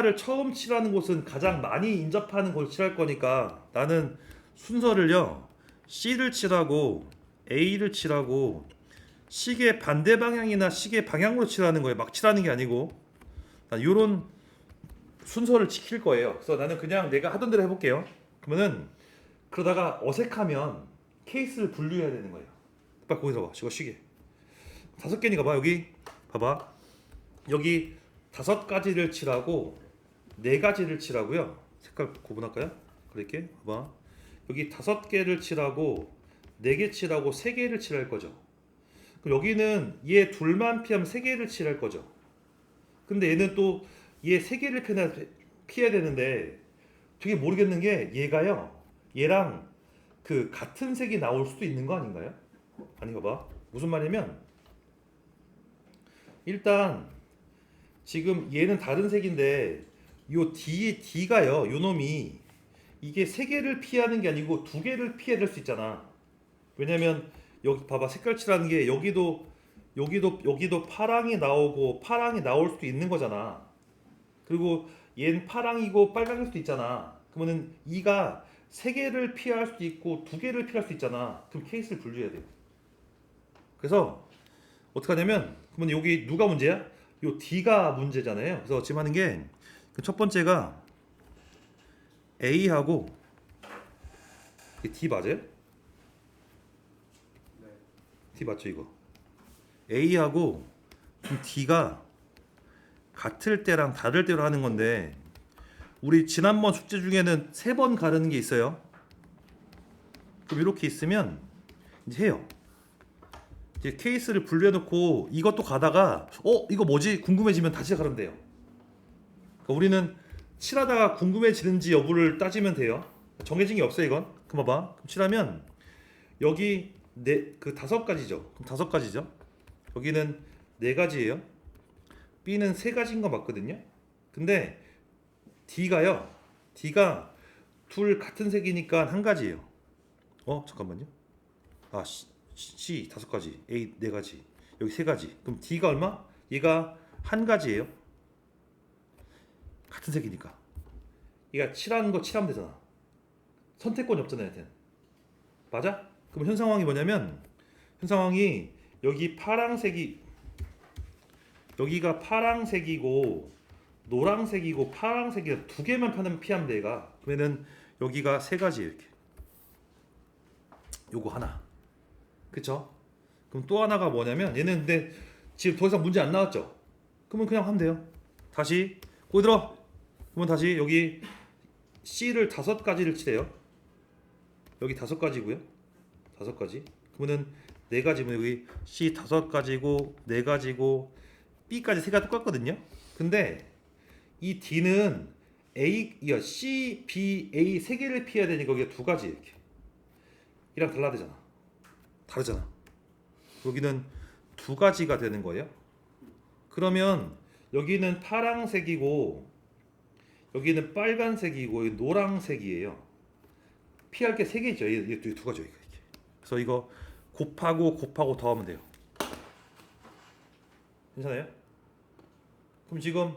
색깔을 처음 칠하는 곳은 가장 많이 인접하는 곳을 칠할 거니까 나는 순서를요 C를 칠하고 A를 칠하고 시계 반대 방향이나 시계 방향으로 칠하는 거예요. 막 칠하는 게 아니고 난 이런 순서를 지킬 거예요. 그래서 나는 그냥 내가 하던 대로 해볼게요. 그러면은 그러다가 어색하면 케이스를 분류해야 되는 거예요. 빨리 거기서 봐. 이거 시계 다섯 개니까 봐 여기 봐봐 여기 다섯 가지를 칠하고 네 가지를 칠하고요. 색깔 구분할까요? 그렇게 봐봐 여기 다섯 개를 칠하고 네 개 칠하고 세 개를 칠할 거죠. 그럼 여기는 얘 둘만 피하면 세 개를 칠할 거죠. 근데 얘는 또 얘 세 개를 피해야, 피해야 되는데 되게 모르겠는 게 얘가요. 얘랑 그 같은 색이 나올 수도 있는 거 아닌가요? 아니 봐봐 무슨 말이냐면 일단 지금 얘는 다른 색인데 요 D D가요. 요 놈이 이게 세 개를 피하는 게 아니고 두 개를 피해야 될수 있잖아. 왜냐면 여기 봐봐 색깔 칠하는 게 여기도 여기도 여기도 파랑이 나오고 파랑이 나올 수도 있는 거잖아. 그리고 얘는 파랑이고 빨강일 수도 있잖아. 그러면은 이가 세 개를 피할 수도 있고 두 개를 피할 수 있잖아. 그럼 케이스를 분류해야 돼요. 그래서 어떻게 하냐면 그러면 여기 누가 문제야? 요 D가 문제잖아요. 그래서 지금 하는 게 그 첫 번째가 A하고 이게 D 맞아요? D 맞죠 이거? A하고 좀 D가 같을 때랑 다를 때로 하는 건데 우리 지난번 숙제 중에는 세 번 가르는 게 있어요. 그럼 이렇게 있으면 이제 해요. 이제 케이스를 분류해 놓고 이것도 가다가 어 이거 뭐지 궁금해지면 다시 가르면 돼요. 그러니까 우리는 칠하다가 궁금해지는지 여부를 따지면 돼요. 정해진 게 없어요 이건. 그럼 봐봐. 그럼 칠하면 여기 네 그 다섯 가지죠. 그럼 다섯 가지죠. 여기는 네 가지예요. B는 세 가지인 거 맞거든요. 근데 D가요. D가 둘 같은 색이니까 한 가지예요. 어 잠깐만요. 아 C, C 다섯 가지, A 네 가지, 여기 세 가지. 그럼 D가 얼마? 얘가 한 가지예요. 같은 색이니까. 얘가 칠하는 거 칠하면 되잖아. 선택권이 없잖아요, 얘한테는. 맞아? 그럼 현 상황이 뭐냐면 현 상황이 여기 파랑색이 여기가 파랑색이고 노랑색이고 파랑색이 두 개만 파는 피하면 돼가 그러면은 여기가 세 가지 이렇게 요거 하나 그쵸? 그럼 또 하나가 뭐냐면 얘는 근데 지금 더 이상 문제 안 나왔죠? 그러면 그냥 하면 돼요 다시 거기 들어 그러면 다시 여기 C를 다섯 가지를 칠해요. 여기 다섯 가지고요. 다섯 가지. 그러면은 네 가지면 여기 C 다섯 가지고 네 가지고 B까지 세 가지 똑같거든요. 근데 이 D는 A, 야 C, B, A 세 개를 피해야 되니까 여기가 두 가지 이렇게. 이랑 달라야 되잖아. 다르잖아. 여기는 두 가지가 되는 거예요. 그러면 여기는 파랑색이고 여기는 빨간색이고 여기 노랑색이에요. 피할 게 세 개죠. 이게 두 가지 이렇게. 그래서 이거 곱하고 곱하고 더하면 돼요. 괜찮아요? 그럼 지금